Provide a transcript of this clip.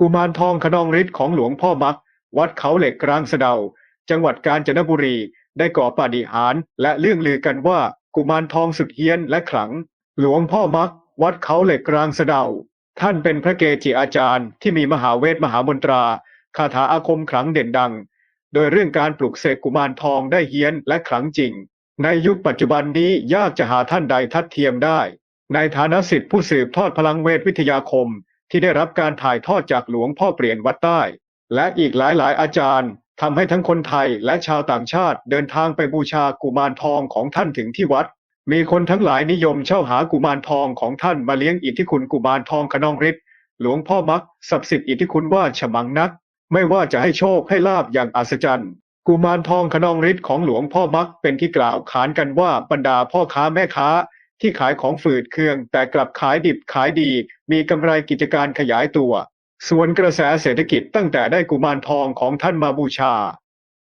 กุมารทองขนองฤทธิ์ของหลวงพ่อมัก วัดเขาเหล็กกลางสะเดา จังหวัดกาญจนบุรี ได้ก่อปาฏิหาริย์และเรื่องลือกันว่ากุมารทองสุดเฮี้ยนและขลัง หลวงพ่อมัก วัดเขาเหล็กกลางสะเดา ท่านเป็นพระเกจิอาจารย์ที่มีมหาเวทมหามนตราคาถาอาคมขลังเด่นดัง โดยเรื่องการปลุกเสกกุมารทองได้เฮี้ยนและขลังจริง ในยุคปัจจุบันนี้ยากจะหาท่านใดทัดเทียมได้ ในฐานะสิทธิผู้สืบทอดพลังเวทวิทยาคม ที่ได้รับการถ่ายทอดจากหลวงพ่อเปลี่ยนวัดใต้ และอีกหลายๆ อาจารย์ทำให้ทั้งคนไทยและชาวต่างชาติเดินทางไปบูชากุมารทองของท่านถึงที่วัด มีคนทั้งหลายนิยมเช่าหากุมารทองของท่านมาเลี้ยงอิทธิคุณกุมารทองขนองฤทธิ์หลวงพ่อมักศักดิ์สิทธิ์อิทธิคุณว่าฉมังนัก ไม่ว่าจะให้โชคให้ลาบอย่างอัศจรรย์ กุมารทองขนองฤทธิ์ของหลวงพ่อมักเป็นที่กล่าวขานกันว่าบรรดาพ่อค้าแม่ค้า ที่ขายของฝืดเคือง แต่กลับขายดิบขายดี มีกำไรกิจการขยายตัว ส่วนกระแสเศรษฐกิจตั้งแต่ได้กุมารทองของท่านมาบูชา